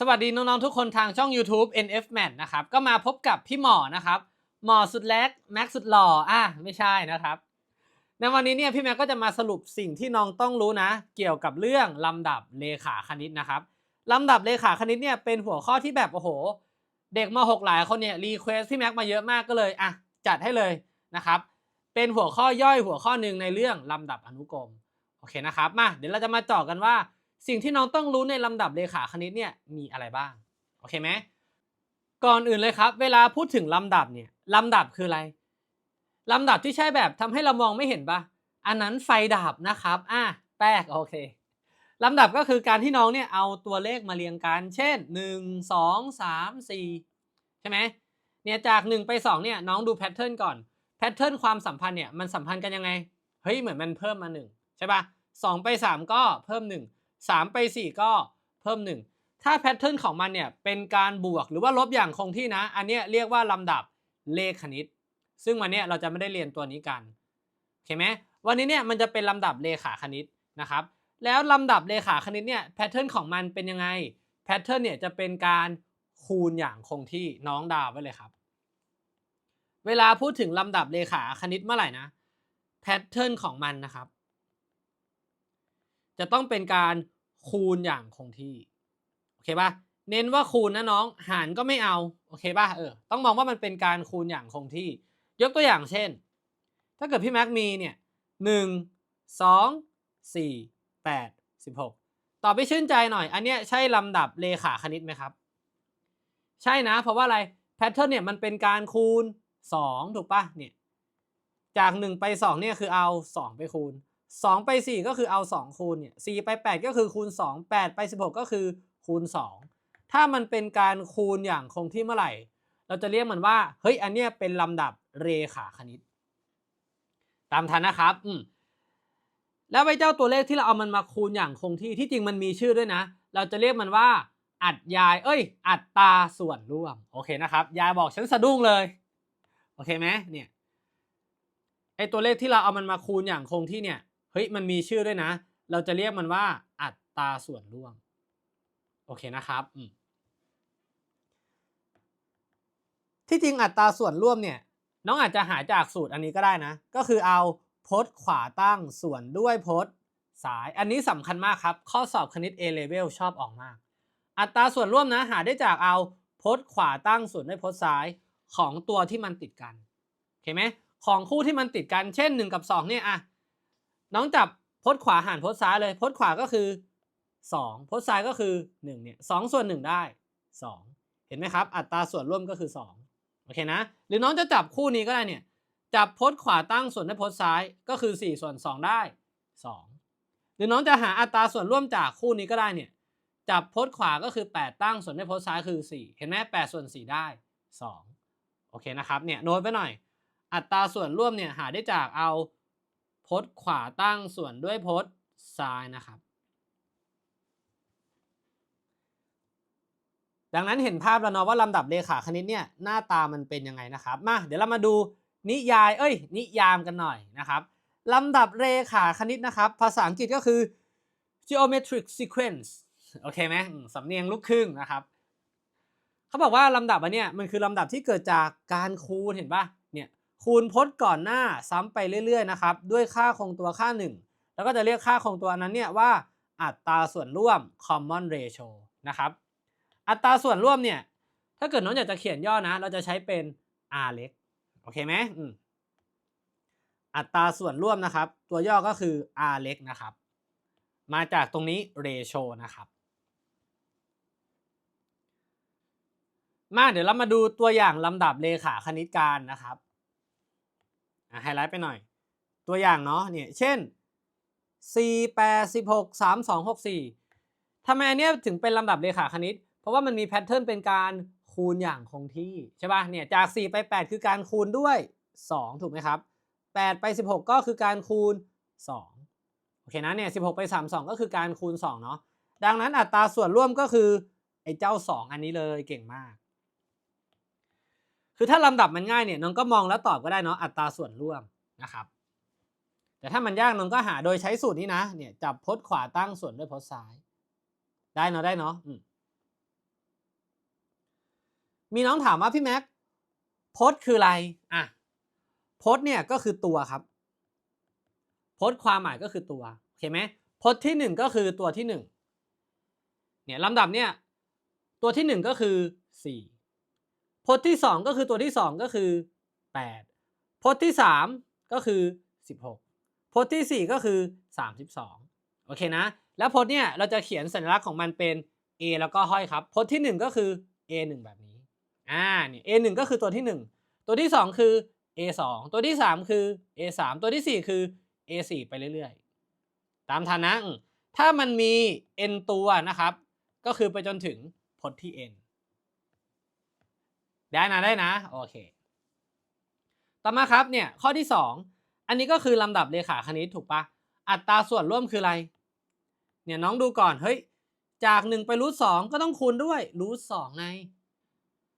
สวัสดีน้อง ๆ ทุกคนทางช่อง YouTube NF Mat นะครับ ก็มาพบกับพี่หมอนะครับ หมอสุดแล็กแม็กสุดหล่ออะไม่ใช่นะครับ ในวันนี้เนี่ยพี่แม็กก็จะมาสรุปสิ่งที่น้องต้องรู้นะ เกี่ยวกับเรื่องลำดับเลขาคณิตนะครับลำดับเลขาคณิตเนี่ยเป็นหัวข้อที่แบบโอ้โห เด็กมาหกหลายคนเนี่ยรีเควสพี่แม็กมาเยอะมากก็เลยอะจัดให้เลยนะครับ เป็นหัวข้อย่อยหัวข้อหนึ่งในเรื่องลำดับอนุกรมโอเคนะครับมาเดี๋ยวเราจะมาเจาะกันว่า สิ่งที่น้องต้องรู้ในลำดับเลขาคณิตเนี่ยมีอะไรบ้าง โอเคไหมก่อนอื่นเลยครับ เวลาพูดถึงลำดับเนี่ยลำดับคืออะไรลำดับที่ใช่แบบทำให้เรามองไม่เห็นปะอันนั้นไฟดับนะครับอะแป๊กโอเคลำดับก็คือการที่น้องเนี่ยเอาตัวเลขมาเรียงกัน เช่น 1 2 3 4 ใช่ไหมเนี่ยจาก 1 ไป 2เนี่ยน้องดูแพทเทิร์นก่อนแพทเทิร์นความสัมพันธ์เนี่ยมันสัมพันธ์กันยังไง เฮ้ยเหมือนมันเพิ่มมา 1 ใช่ปะ2ไป 3 ก็เพิ่ม 1 3 ไป 4 ก็เพิ่ม 1 ถ้าแพทเทิร์นของมันเนี่ยเป็นการบวกหรือว่าลบอย่างคงที่นะ อันนี้เรียกว่าลำดับเลขคณิต ซึ่งวันนี้เราจะไม่ได้เรียนตัวนี้กันโอเคไหมวันนี้เนี่ยมันจะเป็นลำดับเลขาคณิตนะครับ แล้วลำดับเลขาคณิตเนี่ยแพทเทิร์นของมันเป็นยังไงแพทเทิร์นเนี่ยจะเป็นการคูณอย่างคงที่น้องดาวไว้เลยครับ เวลาพูดถึงลำดับเลขาคณิตเมื่อไหร่นะแพทเทิร์นของมันนะครับ จะต้องเป็นการคูณอย่างคงที่ โอเคป่ะ เน้นว่าคูณนะน้อง หารก็ไม่เอา โอเคป่ะ เออ ต้องมองว่ามันเป็นการคูณอย่างคงที่ ยกตัวอย่างเช่น ถ้าเกิดพี่แม็กมีเนี่ยหนึ่งสองสี่แปดสิบหกตอบไปชื่นใจหน่อย อันเนี้ยใช่ลำดับเลขาคณิตไหมครับ ใช่นะ เพราะว่าอะไร แพทเทิร์นเนี่ยมันเป็นการคูณ2ถูกปะเนี่ย จาก1ไป2เนี่ยคือเอา2ไปคูณ 2 ไป 4 ก็คือเอา 2 คูณเนี่ย4ไป 8 ก็คือคูณ 2 8 ไป 16 ก็คือคูณ 2 ถ้ามันเป็นการคูณอย่างคงที่เมื่อไหร่ เราจะเรียกมันว่า เฮ้ย อันเนี้ยเป็นลำดับเรขาคณิต ตามทันนะครับอืมแล้วไอ้เจ้าตัวเลขที่เราเอามันมาคูณอย่างคงที่ที่จริงมันมีชื่อด้วยนะ เราจะเรียกมันว่า อัดยาย เอ้ย อัตราส่วนร่วม โอเคนะครับ ยายบอกฉันสะดุ้งเลย โอเคไหมเนี่ยไอตัวเลขที่เราเอามันมาคูณอย่างคงที่เนี่ย เฮ้ยมันมีชื่อด้วยนะ เราจะเรียกมันว่าอัตราส่วนร่วม โอเคนะครับที่จริงอัตราส่วนร่วมเนี่ย น้องอาจจะหาจากสูตรอันนี้ก็ได้นะ ก็คือเอาพจน์ขวาตั้งส่วนด้วยพจน์สาย อันนี้สำคัญมากครับ ข้อสอบคณิต A level ชอบออกมาก อัตราส่วนร่วมนะหาได้จากเอาพจน์ขวาตั้งส่วนด้วยพจน์ซ้ายของตัวที่มันติดกันโอเคไหมของคู่ที่มันติดกัน เช่น 1 กับ 2 เนี่ยอะ น้องจับพจน์ขวาหารพจน์ซ้ายเลยพจน์ขวาก็คือ 2พจน์ซ้ายก็คือ1เนี่ยสส่วน1ได้ 2 เห็นไหมครับ อัตราส่วนร่วมก็คือ 2 โอเคนะ หรือน้องจะจับคู่นี้ก็ได้เนี่ยจับพจน์ขวาตั้งส่วนด้วยพจน์ซ้ายก็คือ 4 ส่วน 2 ได้ 2 หรือน้องจะหาอัตราส่วนร่วมจากคู่นี้ก็ได้เนี่ยจับพจน์ขวาก็คือ 8 ตั้งส่วนด้วยพจน์ซ้ายคือ 4 เห็นไหม8ส่วน 4 ได้ 2 โอเคนะครับเนี่ยโน้ตไปหน่อย อัตราส่วนร่วมเนี่ยหาได้จากเอา พจน์ขวาตั้งส่วนด้วยพจน์ซ้ายนะครับ ดังนั้นเห็นภาพแล้วเนาะว่าลำดับเลขาคณิตเนี่ยหน้าตามันเป็นยังไงนะครับมาเดี๋ยวเรามาดูนิยายเอ้ย นิยามกันหน่อยนะครับลำดับเลขาคณิตนะครับ ภาษาอังกฤษก็คือ geometric sequence โอเคไหมสำเนียงลูกครึ่งนะครับ เขาบอกว่าลำดับอันเนี้ยมันคือลำดับที่เกิดจากการคูณเห็นปะเนี่ย คูณพจน์ก่อนหน้าซ้ำไปเรื่อยๆนะครับด้วยค่าคงตัวค่า 1 แล้วก็จะเรียกค่าคงตัวนั้นเนี่ยว่าอัตราส่วนร่วม common ratio นะครับอัตราส่วนร่วมเนี่ยถ้าเกิดน้องอยากจะเขียนย่อนะ เราจะใช้เป็น r เล็กโอเคไหมอืมอัตราส่วนร่วมนะครับ ตัวย่อก็คือ r เล็กนะครับ มาจากตรงนี้ ratio นะครับมาเดี๋ยวเรามาดูตัวอย่างลำดับเลขาคณิตการนะครับ ไฮไลท์ไปหน่อย ตัวอย่างเนาะเนี่ยเช่น 4 8 16 3 2 6 4ทำไมอันเนี้ยถึงเป็นลำดับเลขาคณิต เพราะว่ามันมีแพทเทิร์นเป็นการคูณอย่างคงที่ใช่ป่ะเนี่ยจาก 4 ไป 8 คือการคูณด้วย 2 ถูกไหมครับ 8 ไป 16 ก็คือการคูณ 2 โอเคนะเนี่ย16 ไป 32 ก็คือการคูณ 2 เนาะดังนั้นอัตราส่วนร่วมก็คือไอ้เจ้า 2 อันนี้เลยเก่งมาก คือถ้าลำดับมันง่ายเนี่ยน้องก็มองแล้วตอบก็ได้เนาะอัตราส่วนร่วมนะครับ แต่ถ้ามันยากน้องก็หาโดยใช้สูตรนี้นะเนี่ยจับพจน์ขวาตั้งส่วนด้วยพจน์ซ้าย ได้เนาะได้เนาะมมีน้องถามว่าพี่แม็กพจน์คืออะไรอะพจน์เนี่ยก็คือตัวครับพจน์ความหมายก็คือตัวโอเคไหมพจน์ที่หนึ่งก็คือตัวที่หนึ่งเนี่ยลำดับเนี่ยตัวที่หนึ่งก็คือสี่ พจน์ที่สองก็คือตัวที่สองก็คือแปดพจน์ที่สามก็คือสิบหกพจน์ที่สี่ก็คือสามสิบสองโอเคนะ แล้วพจน์เนี่ยเราจะเขียนสัญลักษณ์ของมันเป็น a แล้วก็ห้อยครับ พจน์ที่หนึ่งก็คือ a หนึ่งแบบนี้ อ่า เนี่ย a หนึ่งก็คือตัวที่หนึ่งตัวที่สองคือ a สองตัวที่สามคือ a สามตัวที่สี่คือ a สี่ไปเรื่อยๆ ตามฐานะ ถ้ามันมี n ตัวนะครับ ก็คือไปจนถึงพจน์ที่ n ได้นะได้นะโอเค ต่อมาครับเนี่ยข้อที่ 2 อันนี้ก็คือลำดับเลขาคณิตถูกปะอัตราส่วนร่วมคืออะไร เนี่ยน้องดูก่อนเฮ้ยจาก1ไปรูทสก็ต้องคูณด้วยรูทสไง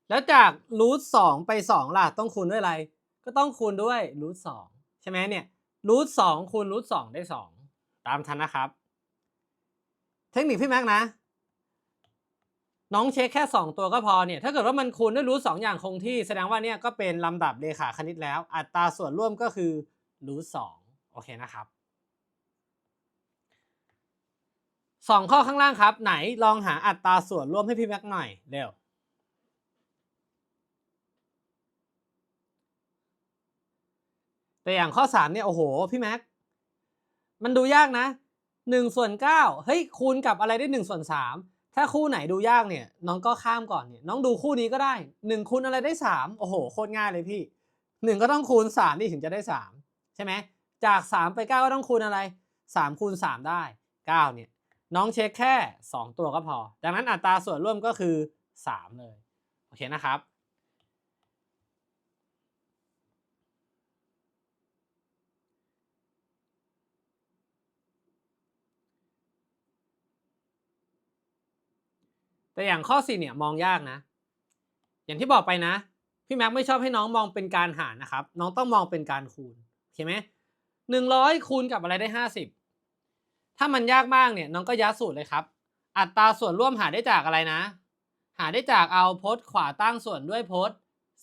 แล้วจากรูทสไป2ล่ะต้องคูณด้วยอะไร ก็ต้องคูณด้วยรูทสใช่ไหมเนี่ยรูทสคูณรูทสได้ 2 ตามทันนะครับ เทคนิคพี่แม็กนะ น้องเช็คแค่ 2 ตัวก็พอเนี่ยถ้าเกิดว่ามันคูณด้วยรูทสอย่างคงที่ แสดงว่าเนี่ยก็เป็นลำดับเลขาคณิตแล้ว อัตราส่วนร่วมก็คือรูทสโอเคนะครับสองข้อข้างล่างครับ ไหนลองหาอัตราส่วนร่วมให้พี่แม็กหน่อยเร็วแต่อย่างข้อ 3 เนี่ย โอ้โห พี่แม็ก มันดูยากนะ1ส่วน9เฮ้ย คูณกับอะไรได้1ส่วน3 ถ้าคู่ไหนดูยากเนี่ย น้องก็ข้ามก่อนเนี่ยน้องดูคู่นี้ก็ได้1คูณอะไรได้ 3 โอ้โหโคตรง่ายเลยพี่1ก็ต้องคูณ3นี่ถึงจะได้ 3 ใช่ไหมจาก 3 ไป 9 ก็ต้องคูณอะไร 3 คูณ 3 ได้ 9 เนี่ย น้องเช็คแค่ 2 ตัวก็พอ ดังนั้นอัตราส่วนร่วมก็คือ 3 เลย โอเคนะครับ แต่อย่างข้อ4เนี่ยมองยากนะ อย่างที่บอกไปนะ พี่แม็กไม่ชอบให้น้องมองเป็นการหารนะครับ น้องต้องมองเป็นการคูณโอเคไหมหนึ่งร้อยคูณกับอะไรได้ห้าสิบถ้ามันยากมากเนี่ยน้องก็ยัดสูตรเลยครับ อัตราส่วนร่วมหาได้จากอะไรนะ หาได้จากเอาพจน์ขวาตั้งส่วนด้วยพจน์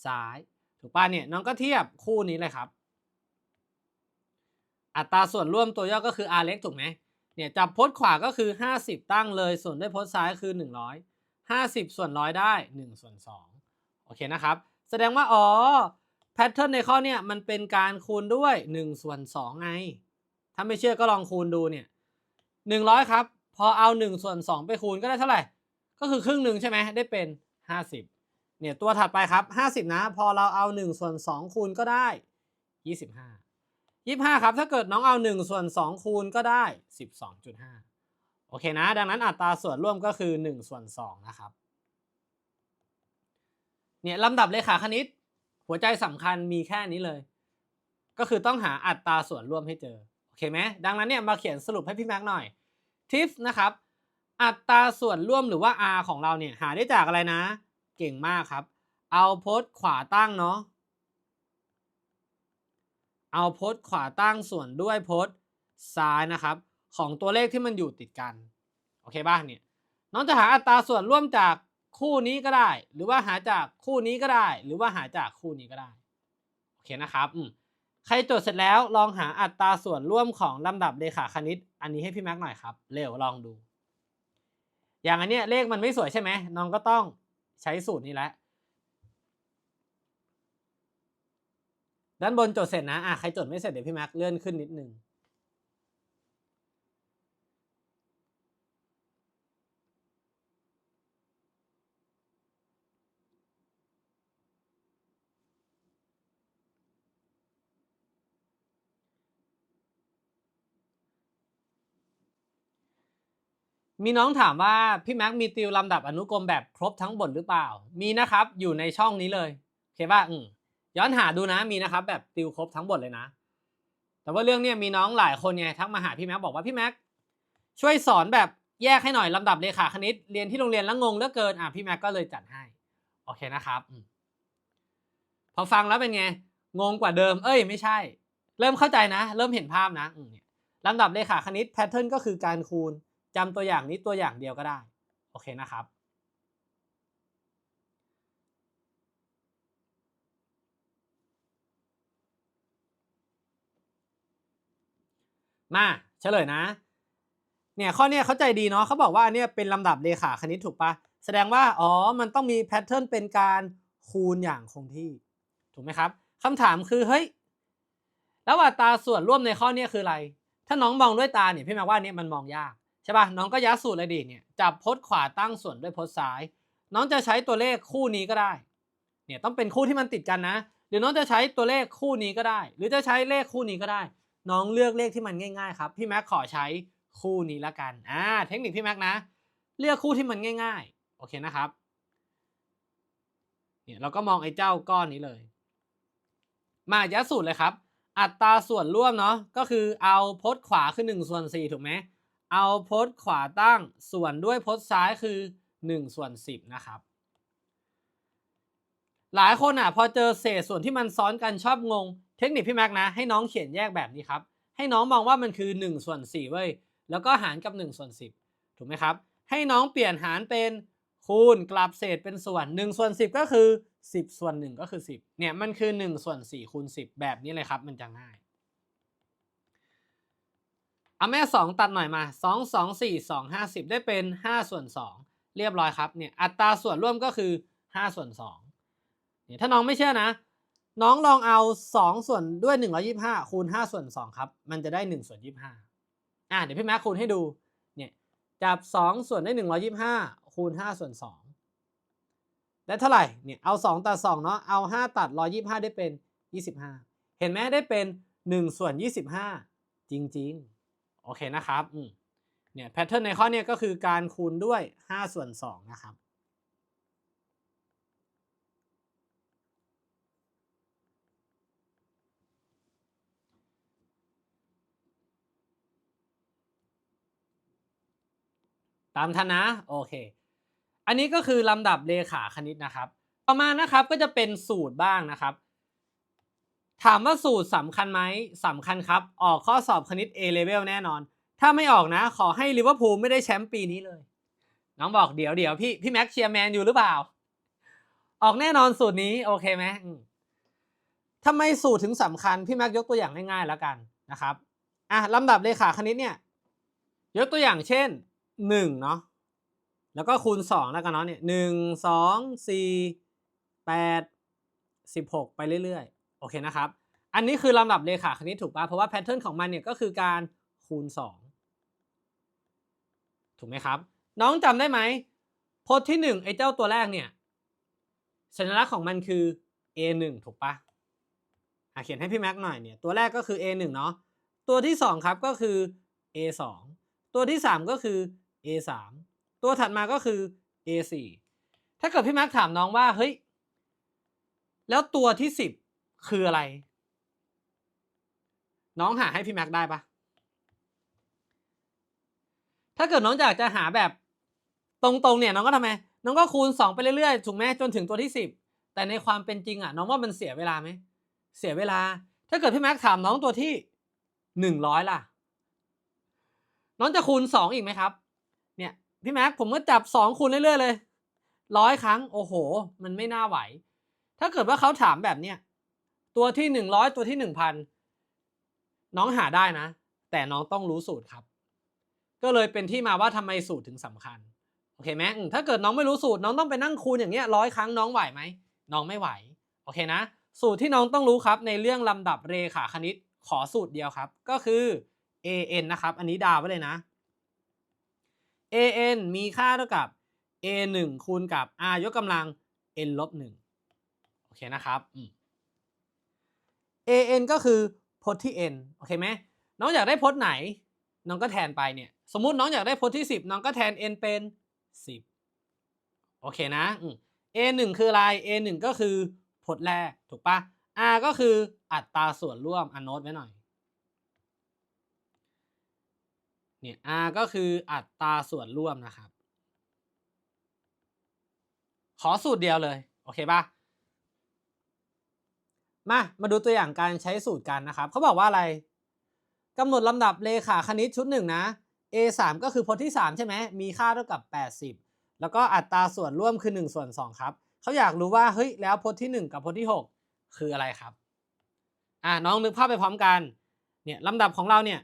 ซ้าย ถูกป่ะเนี่ยน้องก็เทียบคู่นี้เลยครับอัตราส่วนร่วมตัวย่อก็คือ r เล็กถูกไหมเนี่ยจับพจน์ขวาก็คือ 50 ตั้งเลย ส่วนด้วยพจน์ซ้ายคือ 100 50 ส่วนร้อยได้ 1 ส่วน 2 โอเคนะครับ แสดงว่า อ๋อ แพทเทิร์นในข้อเนี่ยมันเป็นการคูณด้วย 1 ส่วน 2 ไง ถ้าไม่เชื่อก็ลองคูณดูเนี่ย100 ครับ พอเอา 1 ส่วน 2 ไปคูณก็ได้เท่าไหร่ ก็คือครึ่งหนึ่งใช่ไหมได้เป็น 50 เนี่ยตัวถัดไปครับ 50 นะ พอเราเอา 1 ส่วน 2 คูณก็ได้ 25 25 ครับ ถ้าเกิดน้องเอา 1 ส่วน 2 คูณก็ได้ 12.5 โอเคนะ ดังนั้นอัตราส่วนร่วมก็คือ1ส่วน2นะครับ เนี่ยลำดับเลขาคณิต หัวใจสำคัญมีแค่นี้เลย ก็คือต้องหาอัตราส่วนร่วมให้เจอ โอเคไหมดังนั้นเนี่ยมาเขียนสรุปให้พี่แม็กหน่อย ทิฟนะครับ อัตราส่วนร่วมหรือว่า r ของเราเนี่ยหาได้จากอะไรนะ เก่งมากครับ เอาพจน์ขวาตั้งเนาะ เอาพจน์ขวาตั้งส่วนด้วยพจน์ซ้ายนะครับ ของตัวเลขที่มันอยู่ติดกัน โอเคบ้างเนี่ย น้องจะหาอัตราส่วนร่วมจากคู่นี้ก็ได้ หรือว่าหาจากคู่นี้ก็ได้ หรือว่าหาจากคู่นี้ก็ได้ โอเคนะครับอืมใครจดเสร็จแล้วลองหาอัตราส่วนร่วมของลำดับเลขาคณิต อันนี้ให้พี่แม็กหน่อยครับ เร็วลองดู อย่างอันเนี้ยเลขมันไม่สวยใช่ไหมน้องก็ต้องใช้สูตรนี้แหละด้านบนจดเสร็จนะอะใครจดไม่เสร็จเดี๋ยวพี่แม็กเลื่อนขึ้นนิดนึง มีน้องถามว่าพี่แม็กมีติวลำดับอนุกรมแบบครบทั้งบทหรือเปล่า มีนะครับอยู่ในช่องนี้เลยโอเคป่ะอืมย้อนหาดูนะมีนะครับ แบบติวครบทั้งบทเลยนะ แต่ว่าเรื่องเนี้ยมีน้องหลายคนไงทักมาหาพี่แม็กบอกว่าพี่แม็กช่วยสอนแบบแยกให้หน่อยลำดับเลขาคณิตเรียนที่โรงเรียนแล้วงงเหลือเกินอะพี่แม็กก็เลยจัดให้โอเคนะครับอพอฟังแล้วเป็นไงงงกว่าเดิม เอ้ยไม่ใช่ เริ่มเข้าใจนะ เริ่มเห็นภาพนะลำดับเลขาคณิตแพทเทิร์นก็คือการคูณ จำตัวอย่างนี้ตัวอย่างเดียวก็ได้ โอเคนะครับ มาเฉลยนะ เนี่ยข้อเนี้ยเข้าใจดีเนาะเขาบอกว่าเนี่ยเป็นลำดับเลขาคณิตถูกปะแสดงว่าอ๋อมันต้องมีแพทเทิร์นเป็นการคูณอย่างคงที่ ถูกไหมครับคำถามคือเฮ้ยแล้วอัตราส่วนร่วมในข้อนี้คืออะไร ถ้าน้องมองด้วยตาเนี่ยพี่มาว่าเนี่ยมันมองยาก ช่ปะน้องก็ยัดสูตรเลยดิเนี่ยจับพจน์ขวาตั้งส่วนด้วยพจน์ซ้าย น้องจะใช้ตัวเลขคู่นี้ก็ได้เนี่ยต้องเป็นคู่ที่มันติดกันนะหรือน้องจะใช้ตัวเลขคู่นี้ก็ได้ หรือจะใช้เลขคู่นี้ก็ได้ น้องเลือกเลขที่มันง่ายๆครับพี่แม็กขอใช้คู่นี้ละกันอ่าเทคนิคพี่แม็กนะ เลือกคู่ที่มันง่าย ๆ โอเคนะครับเนี่ยเราก็มองไอ้เจ้าก้อนนี้เลย มายัดสูตรเลยครับ อัตราส่วนร่วมเนาะก็คือเอาพจน์ขวาคือ1ส่วน4ถูกไหม เอาพจน์ขวาตั้งส่วนด้วยพจน์ซ้ายคือ1ส่วน10 นะครับ หลายคนอะพอเจอเศษส่วนที่มันซ้อนกันชอบงง เทคนิคพี่แม็กนะ ให้น้องเขียนแยกแบบนี้ครับ ให้น้องมองว่ามันคือ1ส่วน4เว้ยแล้วก็หารกับ1ส่วน10 ถูกไหมครับ ให้น้องเปลี่ยนหารเป็นคูณกลับเศษเป็นส่วน1ส่วน10 ก็คือ 10 ส่วน 1 ก็คือ 10เนี่ยมันคือ1ส่วน4คูณ10 แบบนี้เลยครับ มันจะง่าย เอาแม่ 2 ตัดหน่อยมา 2 2 4 2 50 ได้เป็น 5 ส่วน 2 เรียบร้อยครับเนี่ยอัตราส่วนร่วมก็คือ 5 ส่วน2เนี่ยถ้าน้องไม่เชื่อนะ น้องลองเอา 2 ส่วนด้วย 125 คูณ 5 ส่วน 2 ครับ มันจะได้ 1 ส่วน 25อะเดี๋ยวพี่แม็กคูณให้ดูเนี่ยจับ 2 ส่วนได้ 125 คูณ 5 ส่วน2ได้เท่าไหร่เนี่ยเอา 2 ตัด 2 เนาะเอา 5 ตัด 125 ได้เป็น 25 เห็นไหมได้เป็น 1 ส่วน 25 จริง ๆ โอเคนะครับเนี่ยแพทเทิร์นในข้อเนี้ก็คือการคูณด้วย 5 ส่วน 2 นะครับ ตามทันนะ โอเค อันนี้ก็คือลำดับเลขาคณิตนะครับ ต่อมานะครับก็จะเป็นสูตรบ้างนะครับ ถามว่าสูตรสำคัญไหมสำคัญครับ ออกข้อสอบคณิต A level แน่นอน ถ้าไม่ออกนะ ขอให้ลิเวอร์พูลไม่ได้แชมป์ปีนี้เลย น้องบอกเดี๋ยวเดี๋ยวพี่พี่แม็กเชียร์แมนอยู่หรือเปล่า ออกแน่นอนสูตรนี้โอเคไหมทำไมสูตรถึงสำคัญ พี่แม็กยกตัวอย่างง่ายๆแล้วกันนะครับอะลำดับเลขาคณิตเนี่ย ยกตัวอย่างเช่นหนึ่งเนาะแล้วก็คูณสองแล้วกันเนาะเนี่ยหนึ่งสองสี่แปดสิบหกไปเรื่อยๆ โอเคนะครับ อันนี้คือลำดับเลขาคณิตถูกปะเพราะว่าแพทเทิร์นของมันเนี่ยก็คือการคูณสองถูกไหมครับ น้องจำได้ไหมพจน์ที่หนึ่งไอ้เจ้าตัวแรกเนี่ย สัญลักษณ์ของมันคือ a 1 ถูกปะอะเขียนให้พี่แม็กหน่อยเนี่ย ตัวแรกก็คือ a 1 เนาะ ตัวที่สองครับก็คือ a 2 ตัวที่สามก็คือ a 3 ตัวถัดมาก็คือ a 4 ถ้าเกิดพี่แม็กถามน้องว่า เฮ้ย แล้วตัวที่สิบ คืออะไร น้องหาให้พี่แม็กได้ปะถ้าเกิดน้องอยากจะหาแบบตรงๆเนี่ยน้องก็ทำไม น้องก็คูณ 2 ไปเรื่อยๆถูกไหมจนถึงตัวที่ 10 แต่ในความเป็นจริงอะ น้องว่ามันเสียเวลาไหม เสียเวลา ถ้าเกิดพี่แม็กถามน้องตัวที่ 100 ล่ะ น้องจะคูณ 2 อีกไหมครับ เนี่ยพี่แม็กผมก็จับ 2 คูณเรื่อยๆเลยร้อยครั้ง โอ้โห มันไม่น่าไหว ถ้าเกิดว่าเขาถามแบบเนี้ย ตัวที่ 100 ตัวที่ 1,000 น้องหาได้นะ แต่น้องต้องรู้สูตรครับ ก็เลยเป็นที่มาว่าทำไมสูตรถึงสำคัญโอเคไหมอืมถ้าเกิดน้องไม่รู้สูตรน้องต้องไปนั่งคูณอย่างเงี้ยร้อยครั้งน้องไหวไหมน้องไม่ไหวโอเคนะ สูตรที่น้องต้องรู้ครับในเรื่องลำดับเรขาคณิตขอสูตรเดียวครับ ก็คือ an นะครับ อันนี้ดาวไว้เลยนะ an มีค่าเท่ากับ a 1คูณกับ r ยกกำลัง n ลบ1โอเคนะครับอืม an ก็คือพจน์ที่ n โอเคไหมน้องอยากได้พจน์ไหน น้องก็แทนไปเนี่ย สมมุติน้องอยากได้พจน์ที่ 10 น้องก็แทน n เป็น 10 โอเคนะ a 1คืออะไร a 1ก็คือพจน์แรกถูกปะ r ก็คืออัตราส่วนร่วมอันโน้ตไว้หน่อยเนี่ย r ก็คืออัตราส่วนร่วมนะครับ ขอสูตรเดียวเลย โอเคปะ มา มาดูตัวอย่างการใช้สูตรกันนะครับ เขาบอกว่าอะไรกำหนดลำดับเลขาคณิตชุดหนึ่งนะ a 3ก็คือพจน์ที่ 3 ใช่ไหม มีค่าเท่ากับ 80 แล้วก็อัตราส่วนร่วมคือ1ส่วน2ครับ เขาอยากรู้ว่า เฮ้ย แล้วพจน์ที่ 1 กับพจน์ที่ 6 คืออะไรครับ อ่าน้องนึกภาพไปพร้อมกัน เนี่ยลำดับของเราเนี่ย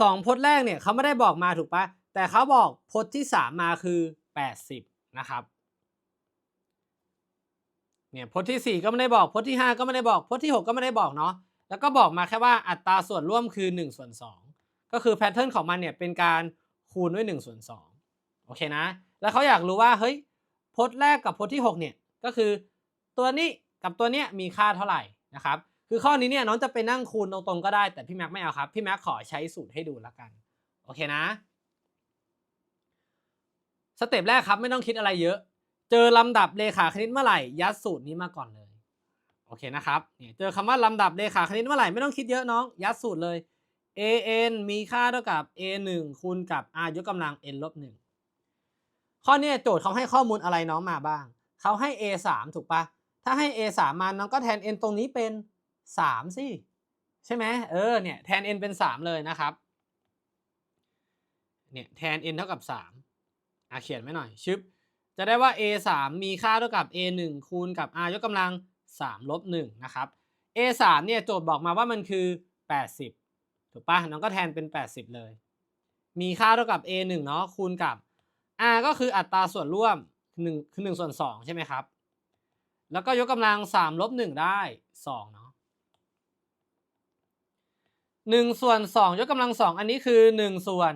สองพจน์แรกเนี่ยเขาไม่ได้บอกมาถูกปะแต่เขาบอกพจน์ที่สามมาคือแปดสิบนะครับ เนี่ยพจน์ที่สี่ก็ไม่ได้บอกพจน์ที่ห้าก็ไม่ได้บอกพจน์ที่หกก็ไม่ได้บอกเนาะแล้วก็บอกมาแค่ว่าอัตราส่วนร่วมคือหนึ่งส่วนสองก็คือแพทเทิร์นของมันเนี่ยเป็นการคูณด้วยหนึ่งส่วนสองโอเคนะ แล้วเขาอยากรู้ว่าเฮ้ยพจน์แรกกับพจน์ที่หกเนี่ยก็คือ ตัวนี้กับตัวเนี้ยมีค่าเท่าไหร่นะครับคือข้อนี้เนี่ยน้องจะไปนั่งคูณตรงๆก็ได้ แต่พี่แม็กไม่เอาครับ พี่แม็กขอใช้สูตรให้ดูละกันโอเคนะสเต็ปแรกครับไม่ต้องคิดอะไรเยอะ เจอลำดับเลขาคณิตเมื่อไหร่ ยัดสูตรนี้มาก่อนเลย โอเคนะครับเนี่ยเจอคำว่าลำดับเลขาคณิตเมื่อไหร่ไม่ต้องคิดเยอะน้อง ยัดสูตรเลย an มีค่าเท่ากับ a 1คูณกับ r ยกกำลัง n ลบ1ข้อนี้โจทย์เขาให้ข้อมูลอะไรน้องมาบ้าง เขาให้ a 3ถูกปะถ้าให้ a 3มาน้องก็แทน n ตรงนี้เป็น3สิใช่ไหมเออเนี่ยแทน n เป็น 3 เลยนะครับเนี่ยแทน n เท่ากับ3อะเขียนไว้หน่อยชึบ จะได้ว่า a 3มีค่าเท่ากับ a 1คูณกับ r ยกกำลัง 3 ลบ 1 นะครับ a 3เนี่ยโจทย์บอกมาว่ามันคือ 80 ถูกปะน้องก็แทนเป็น 80 เลย มีค่าเท่ากับ a 1เนาะคูณกับ r ก็คืออัตราส่วนร่วม1คือ1ส่วน2ใช่ไหมครับ แล้วก็ยกกำลัง 3 ลบ 1 ได้ 2 เนาะ1ส่วน2ยกกำลัง 2 อันนี้คือ 1 ส่วน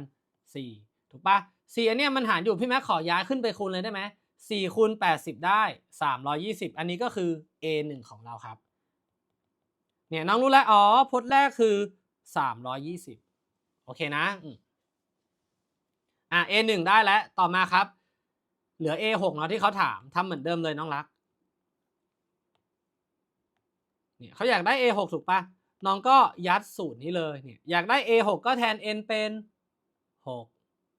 4 ถูกปะ 4อันเนี้ยมันหารอยู่พี่แม็กขอย้ายขึ้นไปคูณเลยได้ไหม4คูณ80ได้320อันนี้ก็คือ a 1ของเราครับเนี่ยน้องรู้แล้วอ๋อพจน์แรกคือ320โอเคนะอืมอะ a 1ได้แล้วต่อมาครับ เหลือ a 6เนาะที่เขาถามทำเหมือนเดิมเลยน้องรักเนี่ยเขาอยากได้ a 6ถูกปะน้องก็ยัดสูตรนี้เลยเนี่ยอยากได้ a 6ก็แทน n เป็น6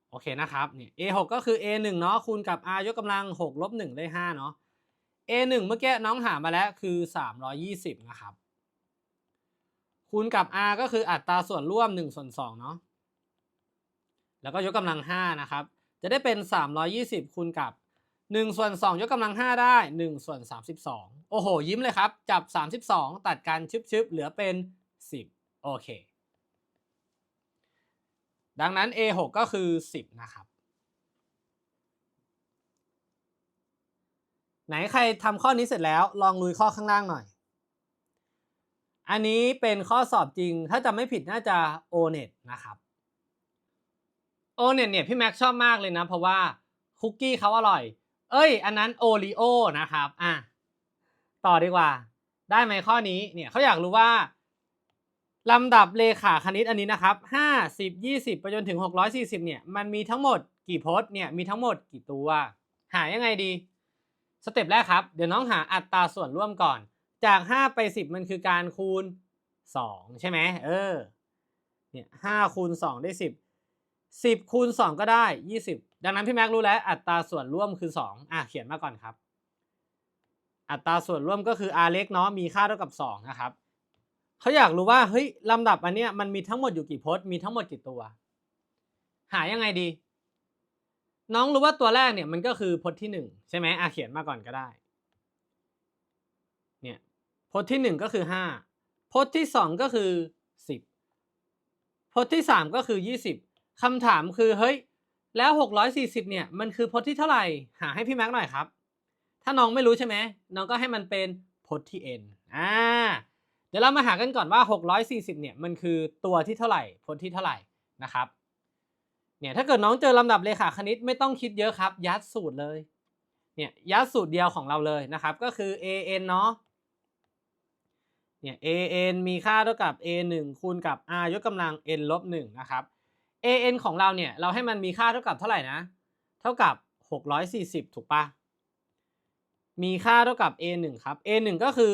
โอเคนะครับเนี่ย a 6ก็คือ a 1เนาะคูณกับ r ยกกำลัง6ลบ1ได้5เนาะ a 1เมื่อกี้น้องหามาแล้วคือ 320 นะครับ คูณกับ r ก็คืออัตราส่วนร่วม1ส่วน2เนาะแล้วก็ยกกำลัง5นะครับ จะได้เป็น 320 คูณกับ1ส่วน2ยกกำลัง 5 ได้1ส่วน32 โอ้โห ยิ้มเลยครับ จับ 32 ตัดกันชึบๆ เหลือเป็น 10 โอเค ดังนั้น a 6 ก็คือ 10 นะครับ ไหนใครทำข้อนี้เสร็จแล้วลองลุยข้อข้างล่างหน่อย อันนี้เป็นข้อสอบจริงถ้าจำไม่ผิดน่าจะ o n e t นะครับ o n e t เนี่ยพี่แม็กชอบมากเลยนะ เพราะว่าคุกกี้เขาอร่อย เอ้ย อันนั้นโอรีโอนะครับอะต่อดีกว่า ได้ไหมข้อนี้เนี่ยเขาอยากรู้ว่าลำดับเลขาคณิตอันนี้นะครับห้า สิบยี่สิบไปจนถึงหกร้อยสี่สิบเนี่ย มันมีทั้งหมดกี่พจน์เนี่ย มีทั้งหมดกี่ตัว หายังไงดี สเต็ปแรกครับ เดี๋ยวน้องหาอัตราส่วนร่วมก่อน จากห้าไปสิบมันคือการคูณสองใช่ไหม เออ เนี่ยห้าคูณสองได้สิบสิบคูณสองก็ได้ยี่สิบดังนั้นพี่แม็กรู้แล้ว อัตราส่วนร่วมคือสองอะ เขียนมาก่อนครับ อัตราส่วนร่วมก็คือ r เล็กเนาะ มีค่าเท่ากับสองนะครับ เขาอยากรู้ว่าเฮ้ยลำดับอันเนี้ยมันมีทั้งหมดอยู่กี่พจน์มีทั้งหมดกี่ตัว หายังไงดี น้องรู้ว่าตัวแรกเนี่ยมันก็คือพจน์ที่หนึ่งใช่ไหมอะเขียนมาก่อนก็ได้เนี่ยพจน์ที่หนึ่งก็คือห้าพจน์ที่สองก็คือสิบพจน์ที่สามก็คือยี่สิบคำถามคือเฮ้ยแล้วหกร้อยสี่สิบเนี่ยมันคือพจน์ที่เท่าไหร่หาให้พี่แม็กหน่อยครับ ถ้าน้องไม่รู้ใช่ไหมน้องก็ให้มันเป็นพจน์ที่ n อ่า เดี๋ยวเรามาหากันก่อนว่า 640 เนี่ยมันคือตัวที่เท่าไหร่พจน์ที่เท่าไหร่นะครับ เนี่ยถ้าเกิดน้องเจอลำดับเลขาคณิตไม่ต้องคิดเยอะครับ ยัดสูตรเลย เนี่ยยัดสูตรเดียวของเราเลยนะครับ ก็คือ an เนาะ เนี่ย an มีค่าเท่ากับ a 1คูณกับ r ยกกำลัง n ลบ1นะครับ an ของเราเนี่ยเราให้มันมีค่าเท่ากับเท่าไหร่นะ เท่ากับ 640 ถูกปะมีค่าเท่ากับ a 1ครับ a 1ก็คือ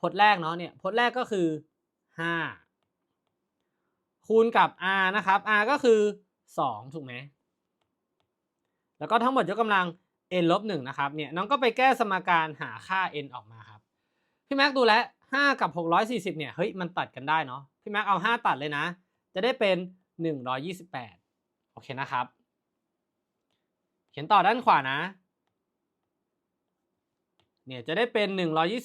พจน์แรกเนาะเนี่ยพจน์แรกก็คือ 5 คูณกับ r นะครับ r ก็คือ 2 ถูกไหมแล้วก็ทั้งหมดยกกำลัง n ลบ1นะครับเนี่ยน้องก็ไปแก้สมการหาค่า n ออกมาครับ พี่แม็กดูแลว5กับ 640เนี่ยเฮ้ยมันตัดกันได้เนาะพี่แม็กเอา 5 ตัดเลยนะ จะได้เป็น 128 โอเคนะครับ เขียนต่อด้านขวานะ เนี่ยจะได้เป็น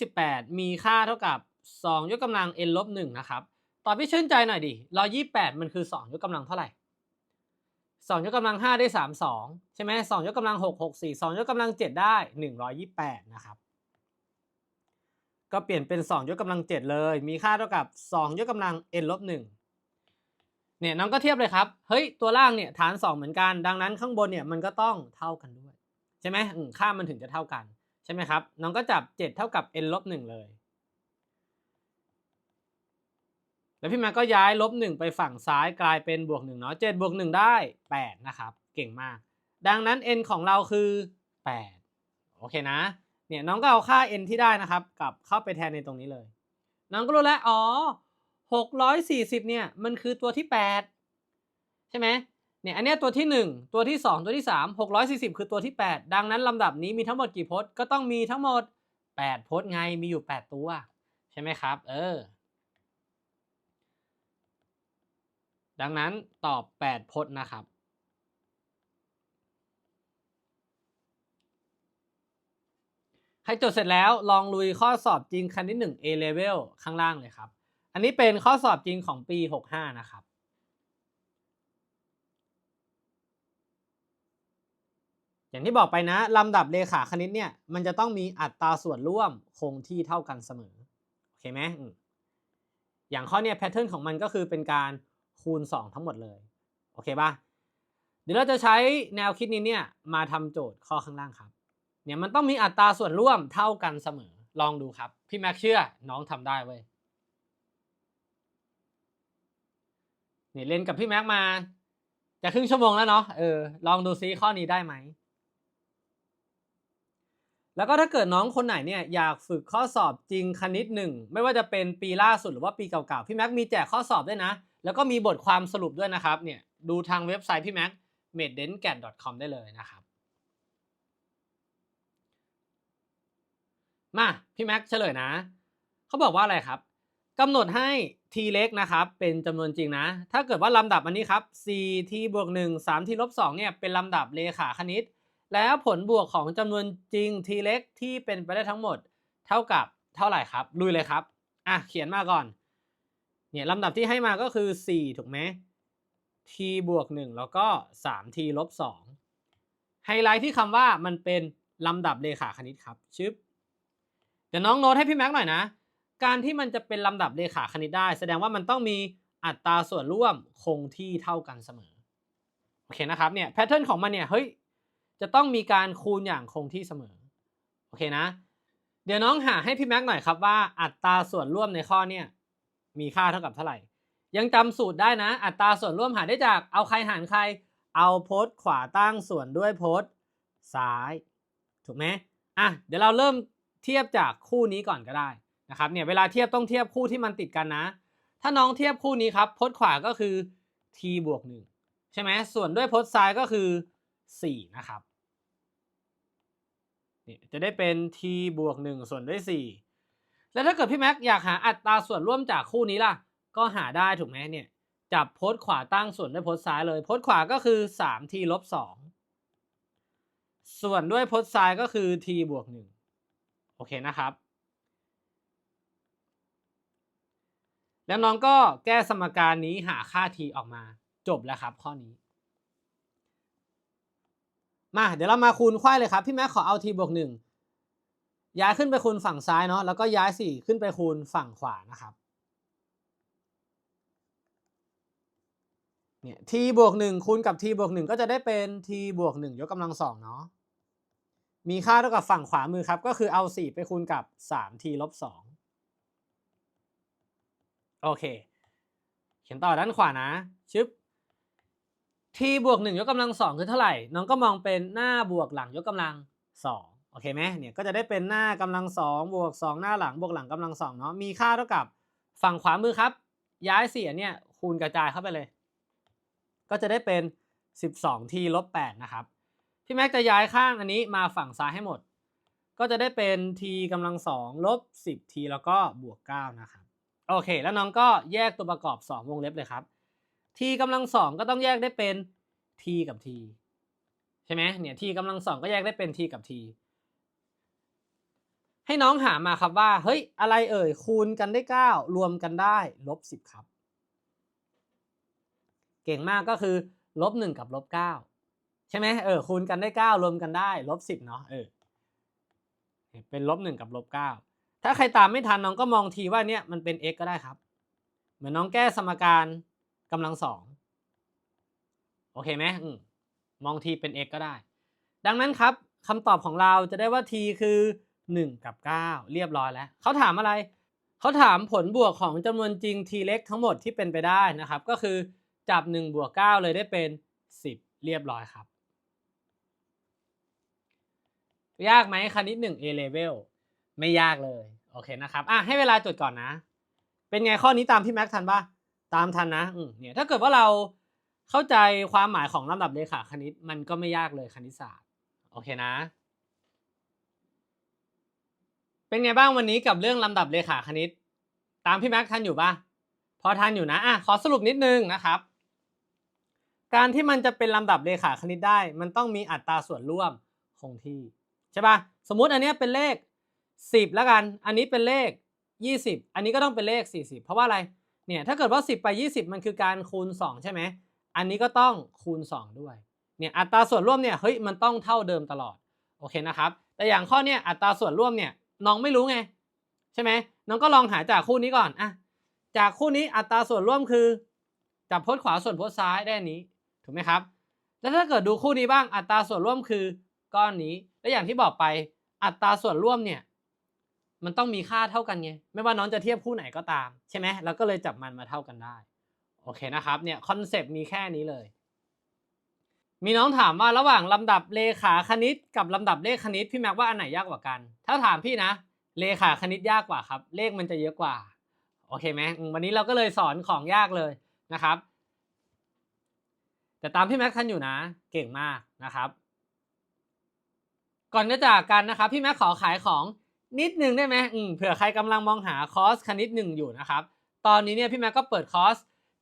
128 มีค่าเท่ากับ 2 ยกกำลัง n ลบ1นะครับตอบพี่ชื่นใจหน่อยดิร้อยี่แปดมันคือสองยกกำลังเท่าไหร่สองยกกำลังห้าได้สามสองใช่ไหมสองยกกำลังหกหกสี่สองยกกำลังเจ็ดได้หนึ่งร้อยี่แปดนะครับ ก็เปลี่ยนเป็นสองยกกำลังเจ็ดเลย มีค่าเท่ากับสองยกกำลัง n ลบหนึ่งเนี่ยน้องก็เทียบเลยครับ เฮ้ย ตัวล่างเนี่ยฐานสองเหมือนกัน ดังนั้นข้างบนเนี่ยมันก็ต้องเท่ากันด้วย ใช่ไหมค่ามันถึงจะเท่ากัน ใช่ไหมครับ น้องก็จับเจ็ดเท่ากับ n ลบหนึ่งเลย แล้วพี่แม็กก็ย้ายลบหนึ่งไปฝั่งซ้ายกลายเป็นบวกหนึ่งเนาะเจ็ดบวกหนึ่งได้แปดนะครับ เก่งมาก ดังนั้น n ของเราคือแปดโอเคนะ เนี่ยน้องก็เอาค่า n ที่ได้นะครับกลับเข้าไปแทนในตรงนี้เลย น้องก็รู้แล้ว อ๋อหกร้อยสี่สิบเนี่ย มันคือตัวที่แปดใช่ไหม เนี่ยอันเนี้ยตัวที่หนึ่งตัวที่สองตัวที่สามหกร้อยสี่สิบคือตัวที่แปดดังนั้นลำดับนี้มีทั้งหมดกี่พจน์ก็ต้องมีทั้งหมดแปดพจน์ไงมีอยู่แปดตัว ใช่ไหมครับ เออ ดังนั้นตอบ 8 พจน์นะครับให้จดเสร็จแล้วลองลุยข้อสอบจริงคณิต1 A level ข้างล่างเลยครับ อันนี้เป็นข้อสอบจริงของปี 65 นะครับ อย่างที่บอกไปนะลำดับเลขาคณิตเนี่ยมันจะต้องมีอัตราส่วนร่วมคงที่เท่ากันเสมอโอเคไหมอย่างข้อเนี่ยแพทเทิร์นของมันก็คือเป็นการคูณ 2 ทั้งหมดเลยโอเคป่ะเดี๋ยวเราจะใช้แนวคิดนี้เนี่ยมาทำโจทย์ข้อข้างล่างครับ เนี่ยมันต้องมีอัตราส่วนร่วมเท่ากันเสมอลองดูครับ พี่แม็กเชื่อน้องทำได้เว้ยเนี่ยเล่นกับพี่แม็กมาจะครึ่งชั่วโมงแล้วเนาะเออลองดูซิข้อนี้ได้ไหม แล้วก็ถ้าเกิดน้องคนไหนเนี่ยอยากฝึกข้อสอบจริงคณิตหนึ่งไม่ว่าจะเป็นปีล่าสุดหรือว่าปีเก่าๆพี่แม็กมีแจกข้อสอบด้วยนะ แล้วก็มีบทความสรุปด้วยนะครับเนี่ยดูทางเว็บไซต์พี่แม็ก m a d e n g a t c o m ได้เลยนะครับ มาพี่แม็กเฉลยนะเขาบอกว่าอะไรครับกำหนดให้ t เล็กนะครับเป็นจำนวนจริงนะ ถ้าเกิดว่าลำดับอันนี้ครับ 4t บวก1 3t ลบ2เนี่ยเป็นลำดับเลขาคณิต แล้วผลบวกของจำนวนจริง t เล็กที่เป็นไปได้ทั้งหมด เท่ากับเท่าไหร่ครับลุยเลยครับอะเขียนมาก่อนเนี่ยลำดับที่ให้มาก็คือ 4 ถูกไหม t บวก 1 แล้วก็ 3t ลบ2ไฮไลท์ที่คำว่ามันเป็นลำดับเลขาคณิตครับชึบเดี๋ยวน้องโน้ตให้พี่แม็กหน่อยนะ การที่มันจะเป็นลำดับเลขาคณิตได้ แสดงว่ามันต้องมีอัตราส่วนร่วมคงที่เท่ากันเสมอ โอเคนะครับเนี่ยแพทเทิร์นของมันเนี่ยเฮ้ย จะต้องมีการคูณอย่างคงที่เสมอ โอเคนะ เดี๋ยวน้องหาให้พี่แม็กหน่อยครับว่าอัตราส่วนร่วมในข้อเนี่ยมีค่าเท่ากับเท่าไหร่ ยังจำสูตรได้นะ อัตราส่วนร่วมหาได้จากเอาใครหารใคร เอาโพสต์ขวาตั้งส่วนด้วยโพสต์ซ้าย ถูกไหมอะเดี๋ยวเราเริ่มเทียบจากคู่นี้ก่อนก็ได้นะครับเนี่ยเวลาเทียบต้องเทียบคู่ที่มันติดกันนะ ถ้าน้องเทียบคู่นี้ครับโพสต์ขวาก็คือ t บวกหนึ่งใช่ไหมส่วนด้วยโพสต์ซ้ายก็คือ 4 นะครับนี่จะได้เป็น t บวก 1 ส่วนด้วย 4 แล้วถ้าเกิดพี่แม็กอยากหาอัตราส่วนร่วมจากคู่นี้ล่ะ ก็หาได้ถูกไหมเนี่ยจับโพสต์ขวาตั้งส่วนด้วยโพสต์ซ้ายเลย โพสต์ขวาก็คือ 3t ลบ 2 ส่วนด้วยโพสต์ซ้ายก็คือ t บวก 1 โอเคนะครับ แล้วน้องก็แก้สมการนี้หาค่า t ออกมาจบแล้วครับข้อนี้ มาเดี๋ยวเรามาคูณไขว้เลยครับ พี่แม็กขอเอา t บวกหนึ่งย้ายขึ้นไปคูณฝั่งซ้ายเนาะแล้วก็ย้าย4ขึ้นไปคูณฝั่งขวานะครับเนี่ย t บวกหนึ่งคูณกับ t บวกหนึ่งก็จะได้เป็น t บวกหนึ่งยกกำลังสองเนาะมีค่าเท่ากับฝั่งขวามือครับ ก็คือเอา 4 ไปคูณกับ 3t ลบ2โอเค เขียนต่อด้านขวานะ ชึบ t บวก1ยกกำลัง2คือเท่าไหร่ น้องก็มองเป็นหน้าบวกหลังยกกำลัง2โอเคไหมเนี่ยก็จะได้เป็นหน้ากำลัง2บวก2หน้าหลังบวกหลังกำลัง2เนาะมีค่าเท่ากับฝั่งขวามือครับ ย้ายเสียเนี่ยคูณกระจายเข้าไปเลย ก็จะได้เป็น 12t ลบ8นะครับพี่แม็กจะย้ายข้างอันนี้มาฝั่งซ้ายให้หมด ก็จะได้เป็น t กำลัง2ลบ 10t แล้วก็บวก9นะครับโอเค แล้วน้องก็แยกตัวประกอบ 2 วงเล็บเลยครับ t กำลัง2ก็ต้องแยกได้เป็น t กับ t ใช่ไหมเนี่ย t กำลัง2ก็แยกได้เป็น t กับ t ให้น้องหามาครับว่า เฮ้ย อะไรเอ่ย คูณกันได้ 9 รวมกันได้ลบ10 ครับ เก่งมากก็คือลบหนึ่งกับลบเก้าใช่ไหมเออ คูณกันได้เก้ารวมกันได้ลบสิบเนาะเออเป็นลบหนึ่งกับลบเก้าถ้าใครตามไม่ทันน้องก็มองทีว่าเนี่ยมันเป็น x ก็ได้ครับ เหมือนน้องแก้สมการ กำลังสองโอเคไหมอมมองทีเป็น x ก็ได้ ดังนั้นครับคำตอบของเราจะได้ว่า t คือ 1 กับ 9 เรียบร้อยแล้ว เขาถามอะไร เขาถามผลบวกของจำนวนจริง t เล็กทั้งหมดที่เป็นไปได้นะครับ ก็คือจับ1บวก9เลยได้เป็น 10 เรียบร้อยครับ ยากไหมคณิต1 A level ไม่ยากเลย โอเคนะครับ อะให้เวลาจดก่อนนะ เป็นไงข้อนี้ตามพี่แม็กทันปะ ตามทันนะเนี่ยถ้าเกิดว่าเราเข้าใจความหมายของลำดับเลขาคณิตมันก็ไม่ยากเลยคณิตศาสตร์โอเคนะ เป็นไงบ้างวันนี้กับเรื่องลำดับเลขาคณิต ตามพี่แม็กทันอยู่ปะพอทันอยู่นะอะขอสรุปนิดนึงนะครับ การที่มันจะเป็นลำดับเลขาคณิตได้ มันต้องมีอัตราส่วนร่วมคงที่ใช่ปะสมมุติอันนี้เป็นเลข 10 แล้วกัน อันนี้เป็นเลข 20 อันนี้ก็ต้องเป็นเลข 40 เพราะว่าอะไร เนี่ยถ้าเกิดว่า 10 ไป 20 มันคือการคูณ 2 ใช่ไหมอันนี้ก็ต้องคูณ 2 ด้วยเนี่ยอัตราส่วนร่วมเนี่ยเฮ้ยมันต้องเท่าเดิมตลอดโอเคนะครับแต่อย่างข้อเนี่ยอัตราส่วนร่วมเนี่ยน้องไม่รู้ไงใช่ไหมน้องก็ลองหาจากคู่นี้ก่อนอะจากคู่นี้อัตราส่วนร่วมคือจับพจน์ขวาส่วนพจน์ซ้ายได้นี้ถูกไหมครับ แล้วถ้าเกิดดูคู่นี้บ้างอัตราส่วนร่วมคือก้อนนี้ และอย่างที่บอกไปอัตราส่วนร่วมเนี่ย มันต้องมีค่าเท่ากันไงไม่ว่าน้องจะเทียบคู่ไหนก็ตาม ใช่ไหมเราก็เลยจับมันมาเท่ากันได้ โอเคนะครับเนี่ยคอนเซปต์มีแค่นี้เลย มีน้องถามว่าระหว่างลำดับเลขาคณิต กับลำดับเลขคณิตพี่แม็กว่าอันไหนยากกว่ากัน ถ้าถามพี่นะ เลขาคณิตยากกว่าครับ เลขมันจะเยอะกว่าโอเคไหมอืมวันนี้เราก็เลยสอนของยากเลยนะครับ แต่ตามพี่แม็กทันอยู่นะ เก่งมากนะครับ ก่อนจะจากกันนะครับพี่แม็กขอขายของ นิดนึงได้ไหมอืมเผื่อใครกำลังมองหาคอร์สคณิตหนึ่งอยู่นะครับ ตอนนี้เนี่ยพี่แม็กก็เปิดคอร์ส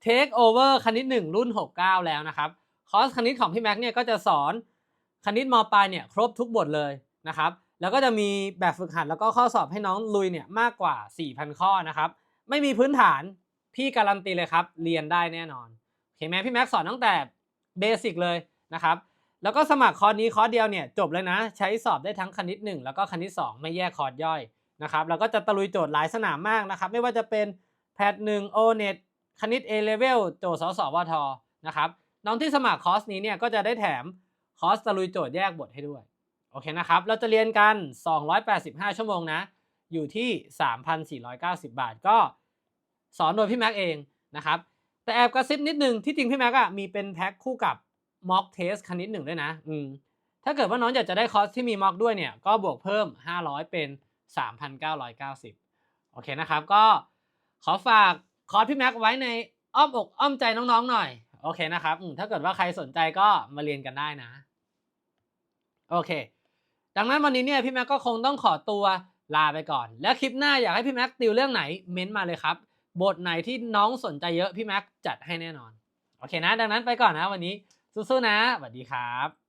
Take Over คณิตหนึ่งรุ่น 69 แล้วนะครับ คอร์สคณิตของพี่แม็กเนี่ยก็จะสอนคณิตมปลายเนี่ยครบทุกบทเลยนะครับ แล้วก็จะมีแบบฝึกหัดแล้วก็ข้อสอบให้น้องลุยเนี่ยมากกว่า 4,000 ข้อนะครับ ไม่มีพื้นฐานพี่การันตีเลยครับ เรียนได้แน่นอนโอเคไหมพี่แม็กสอนตั้งแต่เบสิกเลยนะครับ แล้วก็สมัครคอร์สนี้คอร์สเดียวเนี่ยจบเลยนะ ใช้สอบได้ทั้งคณิต 1 แล้วก็คณิต 2 ไม่แยกคอร์สย่อยนะครับแล้วก็จะตะลุยโจทย์หลายสนามมากนะครับ ไม่ว่าจะเป็นแพทหนึ่งโอเน็ตคณิต A level โจทย์สสวทนะครับน้องที่สมัครคอร์สนี้เนี่ยก็จะได้แถมคอร์สตะลุยโจทย์แยกบทให้ด้วย โอเคนะครับ เราจะเรียนกัน 285 ชั่วโมงนะ อยู่ที่ 3,490 บาท ก็สอนโดยพี่แม็กเองนะครับ แต่แอบกระซิบนิดนึง ที่จริงพี่แม็กอะมีเป็นแพ็คคู่กับ ม็อกเทสคณิตหนึ่งด้วยนะอืมถ้าเกิดว่าน้องอยากจะได้คอร์สที่มีม็อกด้วยเนี่ย ก็บวกเพิ่ม 500 เป็น 3,990 โอเคนะครับ ก็ขอฝากคอร์สพี่แม็กไว้ในอ้อมอกอ้อมใจน้องๆหน่อย โอเคนะครับถ้าเกิดว่าใครสนใจก็มาเรียนกันได้นะ โอเค ดังนั้นวันนี้เนี่ยพี่แม็กก็คงต้องขอตัวลาไปก่อน แล้วคลิปหน้าอยากให้พี่แม็กติวเรื่องไหนเม้นต์มาเลยครับ บทไหนที่น้องสนใจเยอะพี่แม็กจัดให้แน่นอน โอเคนะ ดังนั้นไปก่อนนะวันนี้ สู้ๆนะสวัสดีครับ